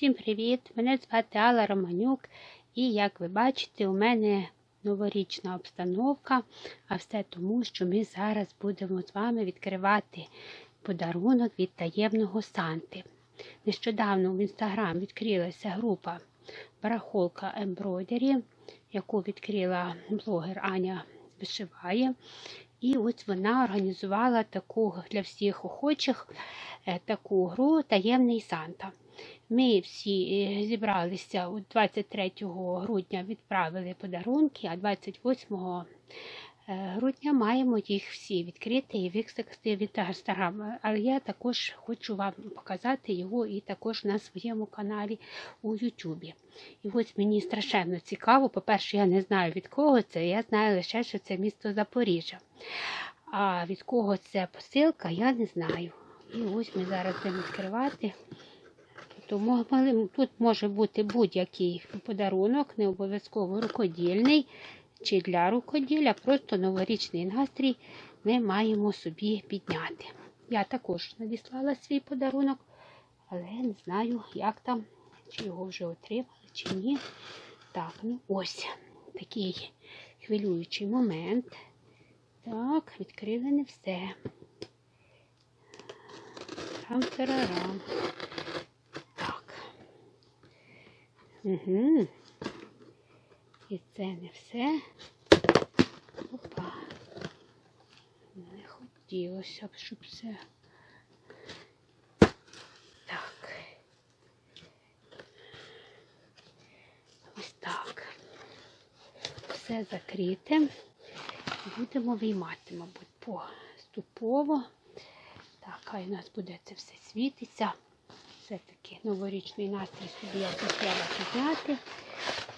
Всім привіт! Мене звати Алла Романюк, і як ви бачите, у мене новорічна обстановка, а все тому, що ми зараз будемо з вами відкривати подарунок від таємного Санти. Нещодавно в інстаграм відкрилася група Барахолка Ембройдері, яку відкрила блогер Аня Вишиває. І ось вона організувала таку для всіх охочих е, таку гру Таємний Санта. Ми всі е, зібралися 23 грудня відправили подарунки, а 28 е, грудня маємо їх всі відкрити і викликати від Інстаграм. Але я також хочу вам показати його і також на своєму каналі у Ютубі. І ось мені страшенно цікаво. По-перше, я не знаю від кого це, я знаю лише, що це місто Запоріжжя. А від кого це посилка, я не знаю. І ось ми зараз будемо відкривати. Тому тут може бути будь-який подарунок, не обов'язково рукодільний чи для рукоділля, просто новорічний настрій ми маємо собі підняти. Я також надіслала свій подарунок, але не знаю, як там, чи його вже отримали, чи ні. Так, ну ось такий хвилюючий момент. Так, відкрили не все. Рам-тарарам. Так. Угу. І це не все. Опа. Не хотілося б, щоб все. Так. Ось так. Все закрите. Будемо виймати, мабуть, поступово. Так, хай у нас буде це все світиться. Все-таки новорічний настрій собі якось треба підняти.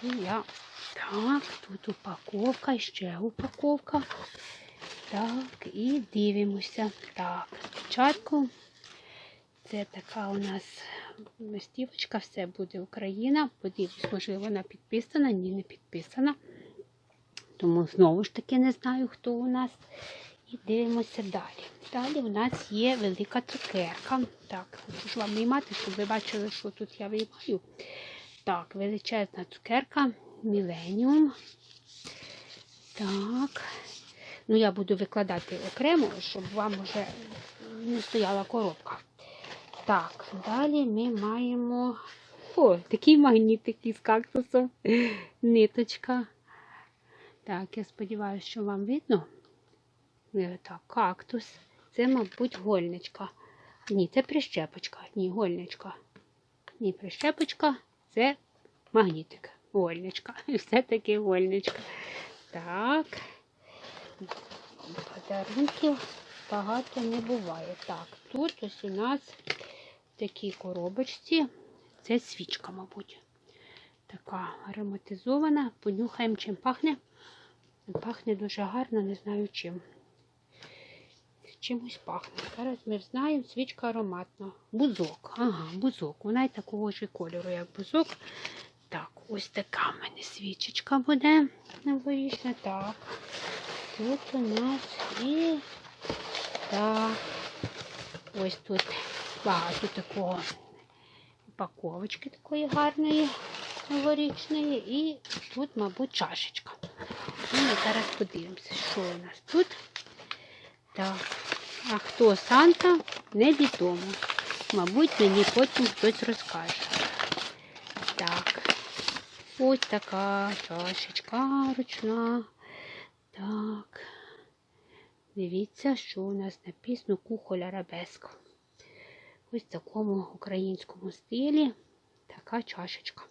І я так, тут упаковка, ще упаковка. Так, і дивимося. Так, спочатку це така у нас листівочка, все буде Україна. Подивлюсь, можливо, вона підписана, ні, не підписана. Тому знову ж таки не знаю, хто у нас. І дивимося далі. Далі у нас є велика цукерка. Так, хочу ж вам виймати, щоб ви бачили, що тут я виймаю. Так, величезна цукерка, Міленіум. Так. Ну, я буду викладати окремо, щоб вам вже не стояла коробка. Так, далі ми маємо. О, такий магнітик із кактусом. Ниточка. Так, я сподіваюся, що вам видно. Так, кактус. Це, мабуть, гольничка. Ні, це прищепочка. Ні, гольничка. Ні, прищепочка, це магнітик. Гольничка. Все-таки гольничка. Так. Подарунків багато не буває. Так, тут ось у нас в такій коробочці. Це свічка, мабуть. Така ароматизована. Понюхаємо, чим пахне. Пахне дуже гарно, не знаю чим. Чимось пахне. Зараз ми знаємо, свічка ароматна. Бузок. Ага, бузок. Вона й такого ж кольору, як бузок. Так, ось така в мене свічечка буде новорічна. Так. Тут у нас і так. Ось тут багато такого упаковочки такої гарної, новорічної. І тут, мабуть, чашечка. І ми зараз подивимося, що у нас тут. Так. А хто Санта, невідомо. Мабуть, мені потім хтось розкаже. Так. Ось така чашечка ручна. Так. Дивіться, що у нас написано кухоль арабеско. Ось в такому українському стилі така чашечка.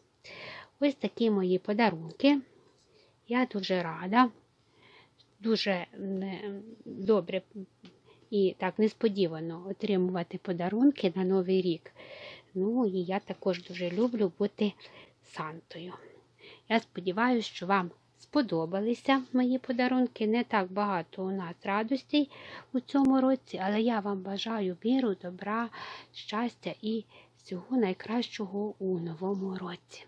Ось такі мої подарунки. Я дуже рада, дуже добре і так несподівано отримувати подарунки на Новий рік. Ну, і я також дуже люблю бути Сантою. Я сподіваюся, що вам сподобалися мої подарунки. Не так багато у нас радостей у цьому році, але я вам бажаю міру, добра, щастя і всього найкращого у новому році.